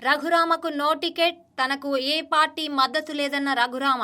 రఘురామకు no ticket తనకు ఏ party మద్దతు లేదన్న రఘురామ.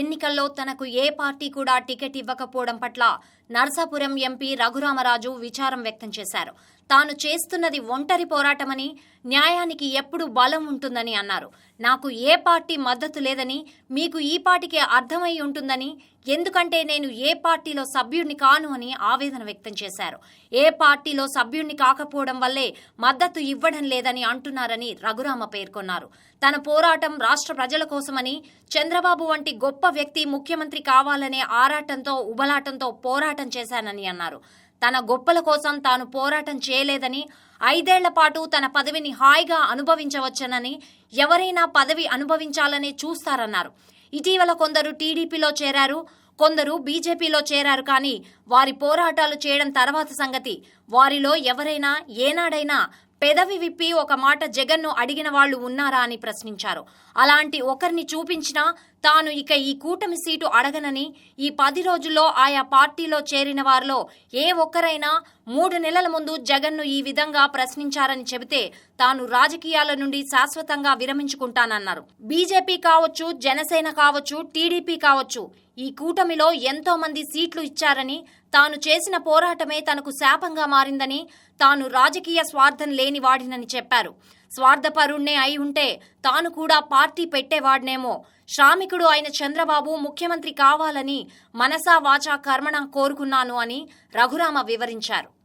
ఎన్నికల్లో తనకు ఏ పార్టీ కూడా టికెట్ ఇవ్వకపోవడం పట్ల నర్సాపురం ఎంపీ రఘురామరాజు విచారం వ్యక్తం చేశారు. తాను చేస్తున్నది ఒంటరి పోరాటమని న్యాయానికి ఎప్పుడు బలం ఉంటుందని అన్నారు. నాకు ఏ పార్టీ మద్దతు లేదని మీకు ఈ పార్టీకి అర్థమై ఉంటుందని ఎందుకంటే నేను ఏ పార్టీలో సభ్యుడిని కాను అని ఆవేదన వ్యక్తం చేశారు. ఏ పార్టీలో సభ్యుడిని కాకపోవడం వల్లే మద్దతు ఇవ్వడం లేదని అంటున్నారని రఘురామ పేర్కొన్నారు. తన పోరాటం రాష్ట్ర ప్రజల కోసమని చంద్రబాబు వంటి గొప్ప వ్యక్తి ముఖ్యమంత్రి కావాలనే ఆరాటంతో ఉబలాటంతో పోరాటం చేశానని అన్నారు. తన గొప్పల కోసం తాను పోరాటం చేయలేదని ఐదేళ్ళ పాటు తన పదవిని హాయిగా అనుభవించవచ్చనని ఎవరైనా పదవి అనుభవించాలనే చూస్తారన్నారు. ఇటీవల కొందరు టీడీపీలో చేరారు కొందరు బీజేపీలో చేరారు కానీ వారి పోరాటాలు చేయడం తర్వాత సంగతి. వారిలో ఎవరైనా ఏనాడైనా పెదవి విప్పి ఒక మాట జగన్ను అడిగిన వాళ్ళు ఉన్నారా అని ప్రశ్నించారు. అలాంటి ఒకరిని చూపించినా తాను ఇక ఈ కూటమి సీటు అడగనని ఈ పది రోజుల్లో ఆయా పార్టీలో చేరిన వారిలో ఏ ఒక్కరైనా మూడు నెలల ముందు జగన్ను ఈ విధంగా ప్రశ్నించారని చెబితే తాను రాజకీయాల నుండి శాశ్వతంగా విరమించుకుంటానన్నారు. బీజేపీ కావచ్చు జనసేన కావచ్చు టీడీపీ కావచ్చు ఈ కూటమిలో ఎంతో మంది సీట్లు ఇచ్చారని తాను చేసిన పోరాటమే తనకు శాపంగా మారిందని తాను రాజకీయ స్వార్థం లేని వాడినని చెప్పారు. స్వార్థపరుణ్ణే అయి ఉంటే తాను కూడా పార్టీ పెట్టేవాడినేమో. శ్రామికుడు అయిన చంద్రబాబు ముఖ్యమంత్రి కావాలని మనసా వాచా కర్మణ కోరుకున్నాను అని రఘురామ వివరించారు.